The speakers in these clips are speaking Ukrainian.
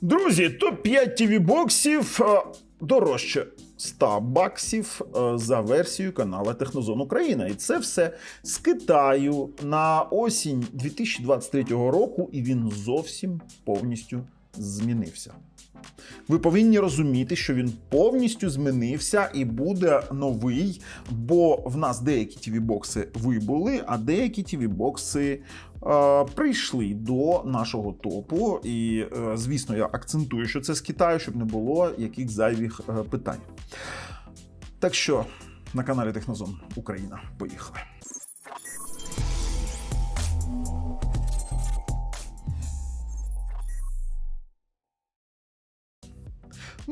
Друзі, топ-5 TV боксів е, дорожче 100 баксів е, за версією канала Технозон Україна. І це все з Китаю на осінь 2023 року, і він зовсім повністю змінився. Ви повинні розуміти, що він повністю змінився і буде новий, бо в нас деякі tv бокси вибули, а деякі tv бокси е, прийшли до нашого топу. І, е, звісно, я акцентую, що це з Китаю, щоб не було яких зайвих е, питань. Так що на каналі Технозон Україна. Поїхали.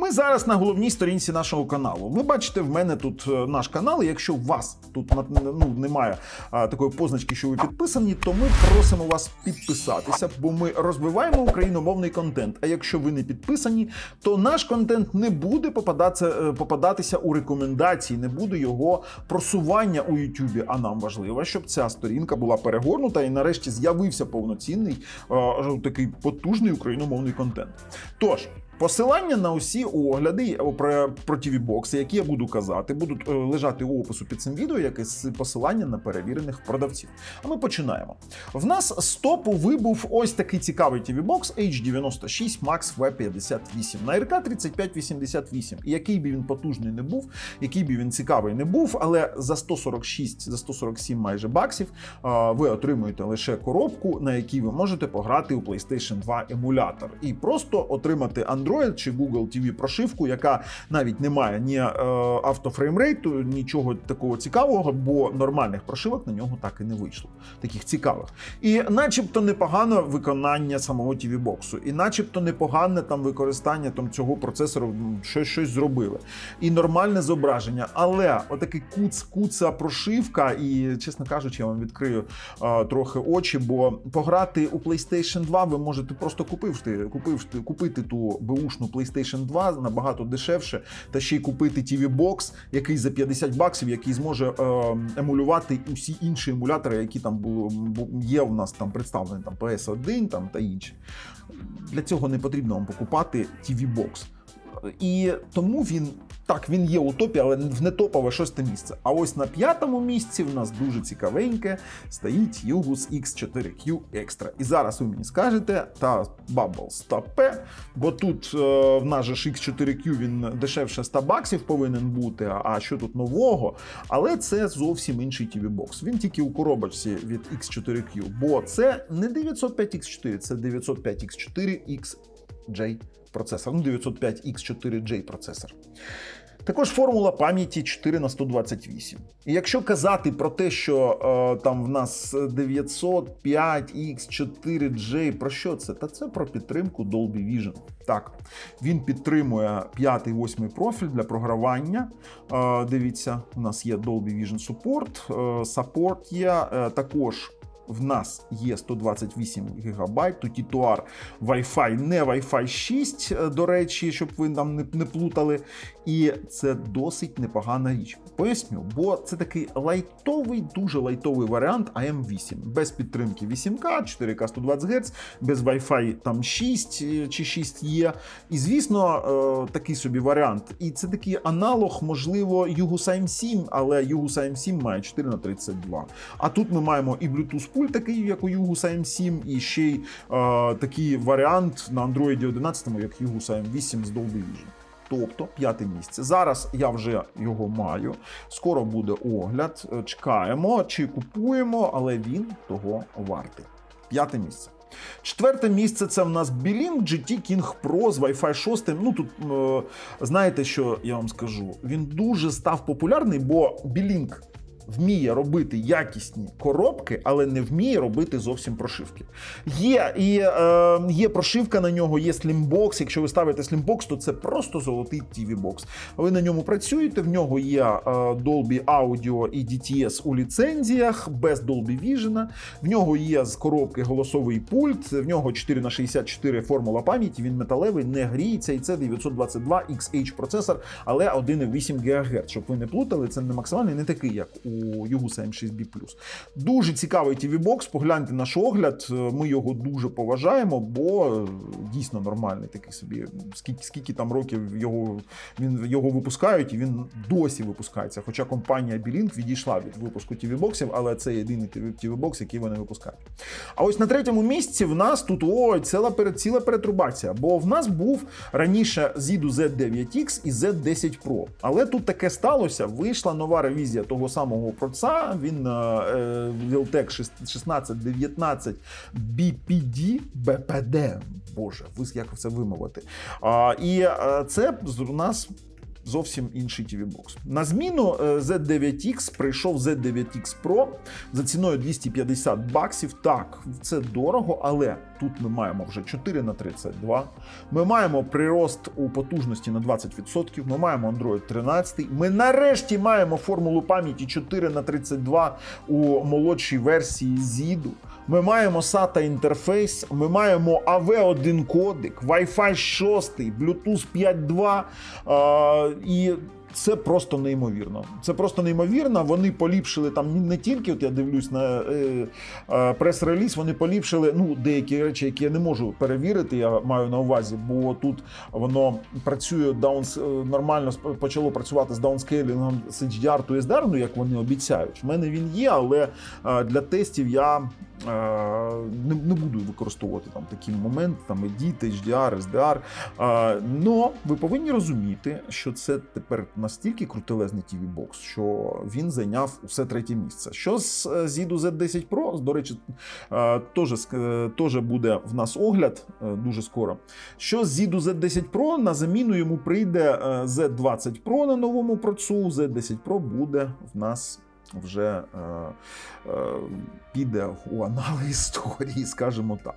Ми зараз на головній сторінці нашого каналу. Ви бачите, в мене тут е, наш канал. Якщо у вас тут ну, немає такої позначки, що ви підписані, то ми просимо вас підписатися, бо ми розвиваємо україномовний контент. А якщо ви не підписані, то наш контент не буде попадатися, е, у рекомендації, не буде його просування у Ютубі. А нам важливо, щоб ця сторінка була перегорнута і нарешті з'явився повноцінний е, такий потужний україномовний контент. Тож. Посилання на усі огляди про, про TV бокси, які я буду казати, будуть е, лежати у опису під цим відео, як і посилання на перевірених продавців. А ми починаємо. В нас з топу вибув ось такий цікавий TV бокс H96 Max V58 на RK 3588. І який би він потужний не був, який би він цікавий не був, але за 146, за 147 майже баксів е, ви отримуєте лише коробку, на якій ви можете пограти у PlayStation 2 емулятор і просто отримати Android чи Google TV прошивку, яка навіть не має ні е, автофреймрейту, нічого такого цікавого, бо нормальних прошивок на нього так і не вийшло. Таких цікавих. І начебто непогане виконання самого TV боксу, і начебто непогане там використання там цього процесору, щось щось зробили. І нормальне зображення. Але отакий куц, куца прошивка, і чесно кажучи, я вам відкрию е, трохи очі, бо пограти у PlayStation 2 ви можете просто купивши, купивши, купити ту беушну PlayStation 2 набагато дешевше, та ще й купити TV Box, який за 50 баксів, який зможе е, емулювати усі інші емулятори, які там були бу- є у нас там представлені там PS1 там, та інші. Для цього не потрібно вам покупати TV Box. І тому він так він є у топі, але в нетопове шосте місце. А ось на п'ятому місці в нас дуже цікавеньке стоїть Yugus X4Q Extra. І зараз ви мені скажете, та Bubbles та P, бо тут е, в нас же ж X4Q він дешевше 100 баксів повинен бути. А що тут нового? Але це зовсім інший TV бокс. Він тільки у коробочці від X4Q, бо це не 905X4, це 905X4XJ процесор. Ну, 905X4J процесор. Також формула пам'яті 4 на 128. І якщо казати про те, що е, там в нас 905X4J, про що це? Та це про підтримку Dolby Vision. Так, він підтримує 5-8 профіль для програвання. Е, дивіться, у нас є Dolby Vision Support, е, Support є е, також. В нас є 128 ГБ, тут титуар Wi-Fi, не Wi-Fi 6, е, до речі, щоб ви там не, не плутали. І це досить непогана річ. Поясню, бо це такий лайтовий, дуже лайтовий варіант AM8, без підтримки 8К, 4К 120 Гц, без Wi-Fi там 6 е, чи 6 є. І звісно, е, такий собі варіант. І це такий аналог, можливо, Yugus AM7, але Yugus AM7 має 4 на 32. А тут ми маємо і Bluetooth пульт, такий, як у Yugus AM7, і ще й е, такий варіант на Android 11, як Yugus AM8 з Dolby Vision. Тобто п'яте місце. Зараз я вже його маю. Скоро буде огляд. Е, Чекаємо, чи купуємо, але він того вартий. П'яте місце. Четверте місце це в нас Білінг GT King Pro з Wi-Fi 6. Ну тут е, знаєте, що я вам скажу? Він дуже став популярний, бо Білінг вміє робити якісні коробки, але не вміє робити зовсім прошивки. Є і е, є прошивка на нього, є Slimbox. Якщо ви ставите Slimbox, то це просто золотий TV бокс. Ви на ньому працюєте. В нього є е, Dolby Audio і DTS у ліцензіях без Dolby Vision. В нього є з коробки голосовий пульт. В нього 4 на 64 формула пам'яті. Він металевий, не гріється, і це 922 XH процесор, але 1,8 ГГц. Щоб ви не плутали, це не максимальний, не такий, як у Yugus M6B+. Дуже цікавий TV бокс Погляньте наш огляд. Е, Ми його дуже поважаємо, бо е, дійсно нормальний такий собі. Скільки, скільки там років його він його випускають, і він досі випускається. Хоча компанія Білінк відійшла від випуску TV боксів, але це єдиний TV бокс, який вони випускають. А ось на третьому місці в нас тут ой, ціла, ціла перетрубація. Бо в нас був раніше Zidu Z9X і Z10 Pro. Але тут таке сталося. Вийшла нова ревізія того самого проца. Він Вілтек е, 1619 BPD BPD. Боже, ви як це вимовити? І е, це у нас. Зовсім інший TV бокс. На зміну е, Z9X прийшов Z9X Pro за ціною 250 баксів. Так, це дорого, але тут ми маємо вже 4 на 32. Ми маємо прирост у потужності на 20%. Ми маємо Android 13. Ми нарешті маємо формулу пам'яті 4 на 32 у молодшій версії ZID. Ми маємо SATA інтерфейс, ми маємо AV1 кодик, Wi-Fi 6, Bluetooth 5.2 е, і. Це просто неймовірно. Це просто неймовірно. Вони поліпшили там не тільки, от я дивлюсь на е, е, прес-реліз, вони поліпшили ну, деякі речі, які я не можу перевірити. Я маю на увазі, бо тут воно працює даунс е, нормально почало працювати з даунскейлінгом HDR to SDR, ну як вони обіцяють. В мене він є, але е, для тестів я е, не, не буду використовувати там такі моменти, там Edit, HDR, SDR. Е, но ви повинні розуміти, що це тепер настільки крутелезний TV Box, що він зайняв усе третє місце. Що з е, Zidu Z10 Pro, до речі, е, теж е, теж буде в нас огляд дуже скоро. Що з Zidu Z10 Pro на заміну йому прийде е, Z20 Pro на новому процу. Z10 Pro буде в нас вже е, е, піде у анали історії, скажімо так.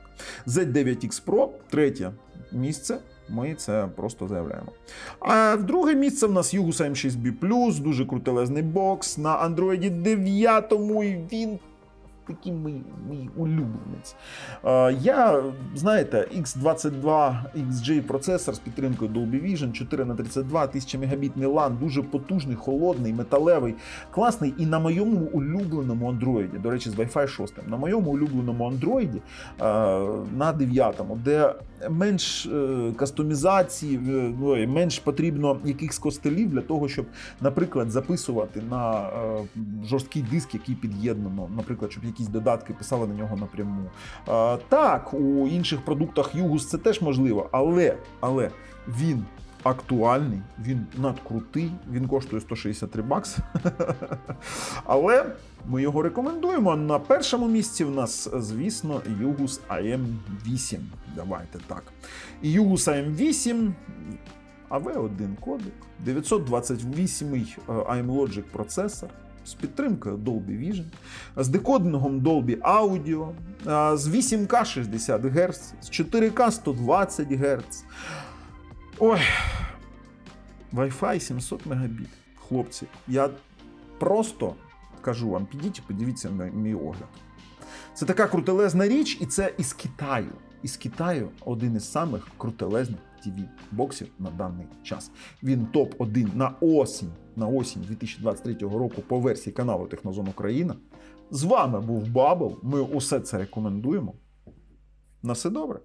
Z9X Pro, третє місце. Ми це просто заявляємо. А в друге місце в нас Югус M6B+, дуже крутелезний бокс на Android 9, і він такий мій, мій улюбленець. Е, я, знаєте, X22 XJ процесор з підтримкою Dolby Vision 4 на 32 1000 мегабітний LAN, дуже потужний, холодний, металевий, класний. І на моєму улюбленому Android, до речі, з Wi-Fi 6, на моєму улюбленому Android е, на 9, де менш е, кастомізації, менш потрібно якихось костелів для того, щоб, наприклад, записувати на жорсткий диск, який під'єднано, наприклад, щоб якісь додатки писали на нього напряму. Так, у інших продуктах Югус це теж можливо, але, але він. Актуальний, він надкрутий, він коштує 163 бакси. Але ми його рекомендуємо. На першому місці в нас, звісно, Yugus AM8. Давайте так. Yugus AM8, AV1 кодик, 928 е, AMLogic процесор. З підтримкою Dolby Vision, з декодингом Dolby Audio, з 8К 60 Гц, з 4К 120 Гц. Ой, Wi-Fi 700 Мбіт. Хлопці, я просто кажу вам, підіть і подивіться на мій огляд. Це така крутелезна річ, і це із Китаю. Із Китаю один із самих крутелезних tv боксів на даний час. Він топ-1 на осінь, на осінь 2023 року по версії каналу Технозон Україна. З вами був Бабл. Ми усе це рекомендуємо. На все добре.